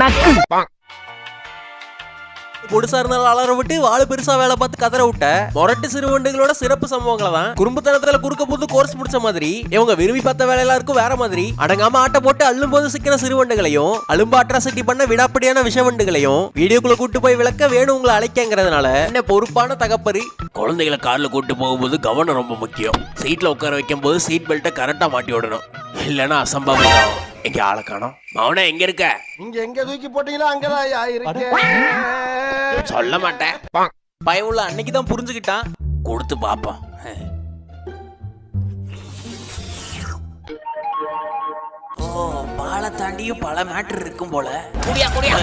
நக்கு பொடுசா இருந்தாலும் அலற விட்டு வாழு பெருசா வேலை பார்த்து கதற விட்ட மொரட்டு சிறுவண்டுகளோட சிறப்பு சம்பவங்களை தான் குறும்புத்தனத்துல குறுக்க போது கோர்ஸ் முடிச்ச மாதிரி இவங்க விரும்பி பார்த்த வேலையெல்லாம் இருக்கும் வேற மாதிரி அடங்காம ஆட்ட போட்டு அள்ளும் போது சிக்கின சிறுவண்டுகளையும் அலும்பு அட்ராசிட்டி பண்ண விடாப்படியான விஷவண்டுகளையும் வீடியோக்குள்ள கூட்டு போய் விளக்க வேணும் உங்களை அழைக்கங்கிறதுனால. என்ன பொறுப்பான தகப்பரு? குழந்தைகளை கார்ல கூட்டு போகும்போது கவனம் ரொம்ப முக்கியம். சீட்ல உட்கார வைக்கும் போது சீட் பெல்ட்டை கரெக்டா மாட்டி விடணும். இல்லைன்னா அசம்பாவிதம். எங்க ஆளை காணோம்? மௌன எங்க இருக்க? நீங்க எங்க தூக்கி போட்டீங்களோ அங்கதான் இருக்கேன். சொல்ல மாட்டேன். பயமுள்ள அன்னைக்கு தான் புரிஞ்சுக்கிட்டான். கொடுத்து பாப்போம் ஓ பாலை தாண்டியும் பல மேட்டர் இருக்கும் போல. குடியா குடியா.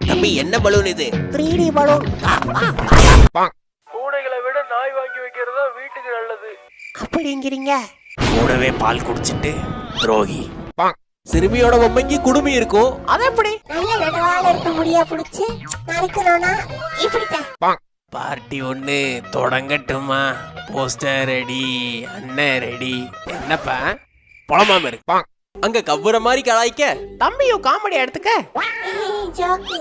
தம்பி என்ன பலூன் இது? பூனைகளை அப்படிங்கிறீங்க. கூடவே பால் குடிச்சிட்டு துரோகி. சிறுமியோட பொம்மைக்கு குடுமி இருக்கும் அது எப்படி? நல்ல நடுவால இருக்க முடியா புடிச்சு நடக்கணும்னா இப்படித்தான். பார்ட்டி ஒண்ணு தொடங்கட்டுமா? போஸ்டர் ரெடி அண்ணன் ரெடி. என்னப்பா? பழமாம இருக்கு. அங்க கவ்வுற மாதிரி கலாய்க்க. தம்பியும் காமெடி எடுத்துக்க. ஜோக்கு.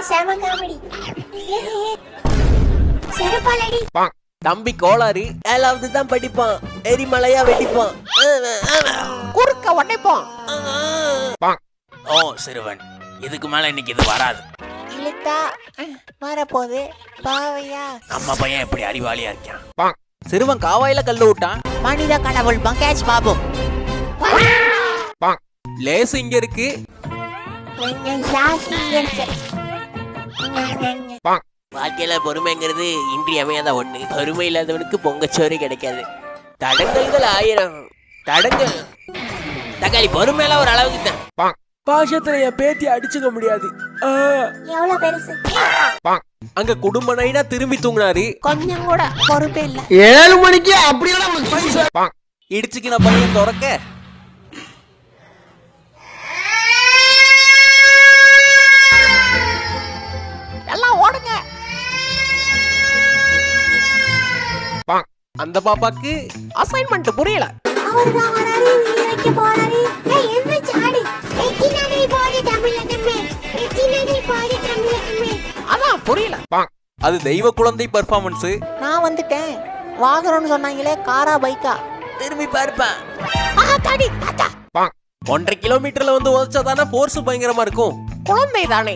செம காமெடி செருப்பாலடி தம்பி கோளாறு. ஏழாவது தான் படிப்பான். எரிமலையா வெடிப்பான். குறுக்க உடைப்போம் ஓ சிறுவன். இதுக்கு மேல இன்னைக்கு இது வராது. இழுத்தா அஹ், வரப்போகுது பாவையா? நம்ம பையன் எப்படி அறிவாளியா இருக்கான். சிறுவன் காவாயில கல்லு விட்டான் மனித கடவுள் பங்கேஷ் பாபு. லேசு இங்க இருக்கு. வாழ்க்கையில பொறுமைங்கிறது இன்றியமையாத ஒண்ணு. பொறுமை இல்லாதவனுக்கு பொங்கச்சோறு கிடைக்காது. தடங்கல்கள் ஆயிரம். தடங்கள் தக்காளி பொறுமையெல்லாம் ஒரு அளவுக்கு தான். பாஷத்துல என் பேத்தி அடிச்சுக்க முடியாது. அங்க குடும்ப நைனா திரும்பி தூங்குனாரு கொஞ்சம் கூட பொறுப்பே இல்ல. ஏழு மணிக்கு அப்படியெல்லாம் இடிச்சுக்கின பையன் திறக்க. எத்தினடி போடி தமிழ தம்பி அதான் புரியல. அது தெய்வ குழந்தை பெர்ஃபார்மன்ஸ் நான் வந்துட்டேன். வாங்குறோம்னு சொன்னாங்களே காரா பைக்கா? திரும்பி பார்ப்பேன் ஆ தாடி தாத்தா. ஒன்றரை கிலோமீட்டர்ல வந்து உதச்சா தானே போர்ஸ் பயங்கரமா இருக்கும். குழந்தை தானே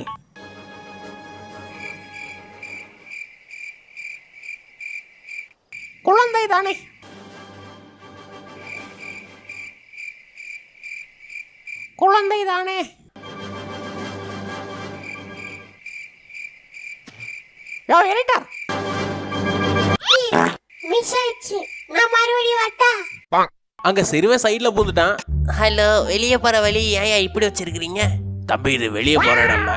குழந்தை தானே குழந்தை தானே யோ எடிட்டர் மிஸ் ஆயிடுச்சு. நான் மறுபடியும் வரட்டா? அங்க சிறுவன் சைடுல பூந்துட்டான். ஹலோ வெளியே போற வழி ஏன் இப்படி வச்சிருக்கிறீங்க? தம்பி இது வெளியே போற இடம் இல்ல.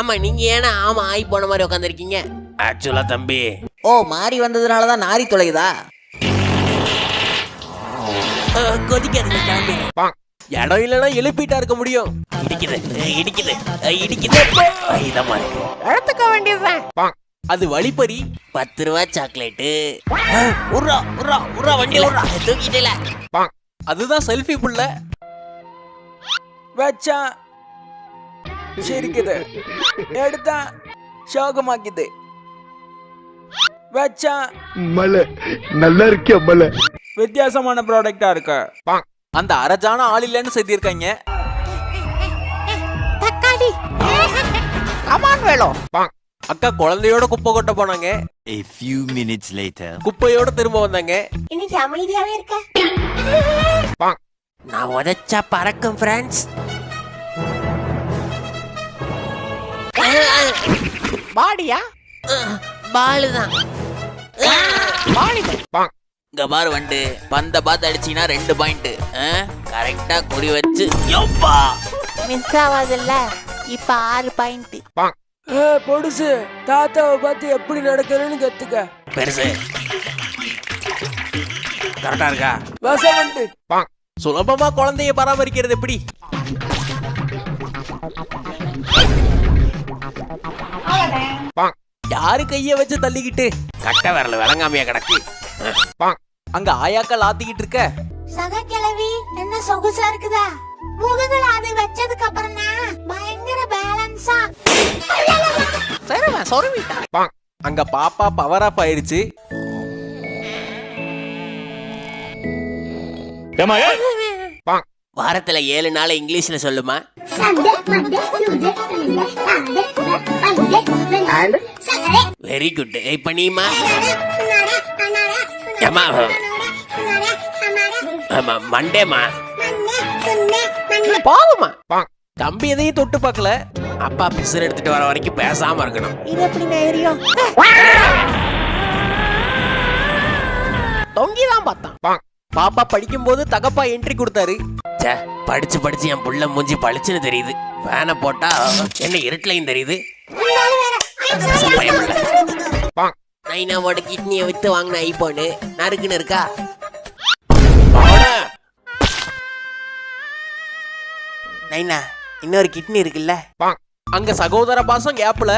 ஆமா நீங்க ஏன்னா ஆமா ஆய் போன மாதிரி உட்காந்துருக்கீங்க ஆக்சுவலா தம்பி ஓ மாறி வந்ததுனால தான் நாரி தொலையுதா? அஹ், கொதிக்காதீங்க கிளம்பி இடம் இல்லைன்னா எழுப்பிட்டா இருக்க முடியும். இடிக்குது இடிக்குது இடிக்குது. இதமா இருக்கு. எடுத்துக்க வேண்டியதுதான். அது வழிப்பறி. பத்து ரூபா சாக்லேட்டு. அஹ், உர்றா உர்றா உர்றா வண்டி உர்றா. தூக்கிட்டல. அதுதான் செல்ஃபி புள்ள. வச்சா சிரிக்குது. எடுத்தா சோகமாக்குது. வச்சா மலை நல்லா இருக்கியா மலை? வித்தியாசமான ப்ராடக்டா இருக்கு? அந்த அரஜான ஆள் இல்லைன்னு சொல்லியிருக்காங்க தக்காளி. கமான் வேணும் அக்கா குழந்தையோட குப்பை கொட்ட போனாங்க. A few minutes later. குப்பையோட திரும்ப வந்தாங்க. இன்னைக்கு அமைதியாவே இருக்க. நான் உதைச்சா பறக்கும் ஃப்ரெண்ட்ஸ் பாடியா? பாலு தான் பாடி இங்க பாரு வண்டு. பந்த பார்த்து அடிச்சீங்கன்னா ரெண்டு பாயிண்ட் கரெக்டா குறி வச்சு. யோப்பா. மிஸ் ஆகாதுல்ல இப்ப ஆறு பாயிண்ட் ஏ பொடுசு தாத்தாவை பார்த்து எப்படி நடக்கணும்னு கத்துக்க. பெருசு. கரெக்டா இருக்கா? வசவண்டு. சுலபமா குழந்தைய பராமரிக்கிறது எப்படி? யாரு கைய வச்சு தள்ளிக்கிட்டு? கட்டை விரல விளங்காமையா கிடக்கு. அங்க ஆயாக்கள் ஆத்திக்கிட்டு இருக்க. சக கிழவி என்ன சொகுசா இருக்குதா? முதுகுல அது வச்சதுக்கு அப்புறம் தான் பயங்கர பேலன்ஸா சரிம்மா சொருவிட்டா அங்க பாப்பா பவர் ஆஃப் ஆயிருச்சு வாரத்துல ஏழு நாள் இங்கிலீஷ்ல சொல்லுமா? வெரி குட் இப்ப நீமா ஏம்மா, ஆமா, மண்டேமா போகுமா தம்பி எதையும் தொட்டு பார்க்கல. அப்பா பிசர் எடுத்துட்டு வர வரைக்கும் பேசாம இருக்கணும். இது எப்படி நேரியம் தொங்கிதான் பார்த்தான். பாப்பா படிக்கும்போது தகப்பா என்ட்ரி கொடுத்தாரு. ச்சே படிச்சு படிச்சு என் புள்ள மூஞ்சி பளிச்சுன்னு தெரியுது. ஃபேனை போட்டா என்ன இருட்டுலையும் தெரியுது. நைனாவோட கிட்னியை வித்து வாங்கின ஐபோனு நறுக்குன்னு இருக்கா. நைனா இன்னொரு கிட்னி இருக்குல்ல? அங்க சகோதர பாசம் கேப்ல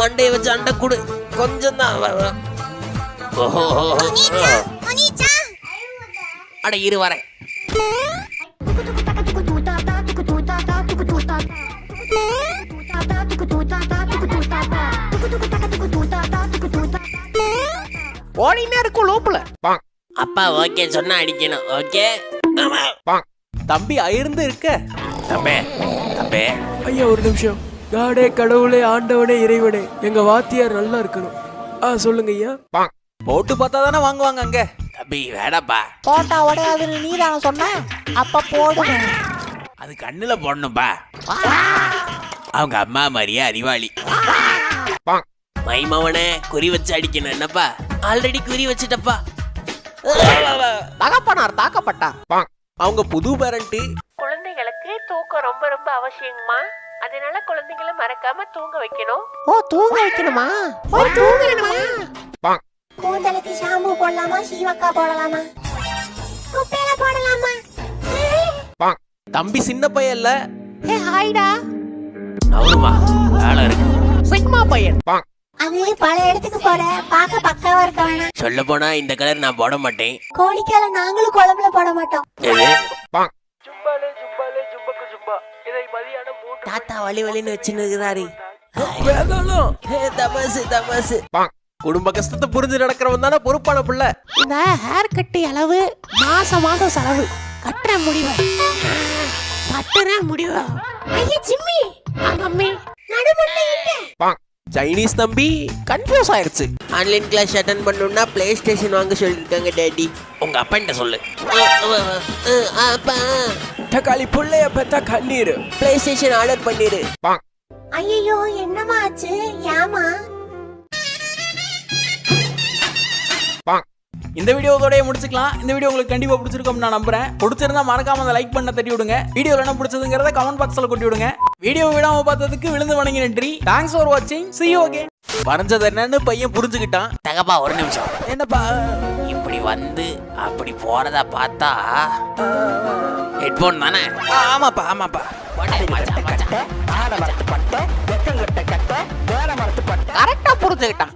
மண்டையை வச்சு அண்டை கொடு. கொஞ்சம் தான் அட இரு வரேன். ஓடினே இருக்கும் லோப்புல. அப்பா ஓகே சொன்னா அடிக்கணும் ஓகே தம்பி அயிர்ந்து இருக்க. தம்பே தம்பே. ஐயா ஒரு நிமிஷம். காடே கடவுளே ஆண்டவனே இறைவனே எங்க வாத்தியார் நல்லா இருக்கணும். ஆ சொல்லுங்க ஐயா. போட்டு பார்த்தா தானே வாங்குவாங்க அங்க. தம்பி வேடாப்பா போட்டா உடையாதுன்னு நீ தானே சொன்ன? அப்ப போடுவேன் அது கண்ணுல போடணும்பா. அவங்க அம்மா மாதிரியே அறிவாளி. மைமவனே குறி வச்சு அடிக்கணும். என்னப்பா? ஆல்ரெடி குறி வச்சுட்டப்பா. தகப்பனார் தாக்கப்பட்டார் அவங்க புது பேரண்ட் குழந்தைகளுக்கு தூக்கம் ரொம்ப ரொம்ப அவசியங்கம்மா. அதனால குழந்தைகளை மறக்காம தூங்க வைக்கணும். ஓ தூங்க வைக்கணுமா? போய் தூங்கணுமா கூந்தலுக்கு ஷாம்பு போடலாமா? சீவக்கா போடலாமா? குப்பையில போடலாமா? தம்பி சின்ன பையன் இல்ல. ஏ ஹாய்டா. அவருமா? வேலை இருக்கு. சிக்மா பையன். அது பல இடத்துக்கு போட பார்க்க பக்காவா இருக்க வேணாம். சொல்ல போனா இந்த கலர் நான் போட மாட்டேன். கோழிக்கால நாங்களும் குழம்புல போட மாட்டோம். தாத்தா வழி வழின்னு வச்சுன்னு இருக்கிறாரு வேதாளம் தமாசு தமாசு குடும்ப கஷ்டத்தை புரிஞ்சு நடக்கிறவன் தானே பொறுப்பான பிள்ளை. இந்த ஹேர் கட்டு அளவு மாசம் மாசம் செலவு. கட்டுற முடிவு. கட்டுற முடிவு. ஐயா ஜிம்மி. மம்மி. சைனீஸ் தம்பி கன்ஃபியூஸ் ஆயிருச்சு. ஆன்லைன் கிளாஸ் அட்டன் பண்ணணும்னா பிளே ஸ்டேஷன் வாங்க சொல்லிருக்காங்க டேடி உங்க அப்பன்ட்ட சொல்லு? அப்பா. தக்காளி புள்ளைய பெத்தா கண்ணீர். பிளே ஸ்டேஷன் ஆர்டர் பண்ணிரு ஐயோ என்னமா ஆச்சு? ஏமா இந்த வீடியோ இதோடய முடிச்சுக்கலாம். இந்த வீடியோ உங்களுக்கு கண்டிப்பா பிடிச்சிருக்கும் நான் நம்புறேன். பிடிச்சிருந்தா மறக்காம அந்த லைக் பண்ண தட்டி விடுங்க. வீடியோல என்ன பிடிச்சதுங்கிறத கமெண்ட் பாக்ஸ்ல கொட்டி விடுங்க. வீடியோ விடாம பார்த்ததுக்கு விழுந்து வணங்கி நன்றி. தேங்க்ஸ் ஃபார் வாட்சிங் see you again. வரைஞ்சது என்னன்னு பையன் புரிஞ்சுக்கிட்டான். தகப்பா ஒரு நிமிஷம். என்னப்பா? இப்படி வந்து அப்படி போறதா பார்த்தா ஹெட்போன் தானே? ஆமாப்பா ஆமாப்பா. கரெக்டா புரிஞ்சுக்கிட்டான்.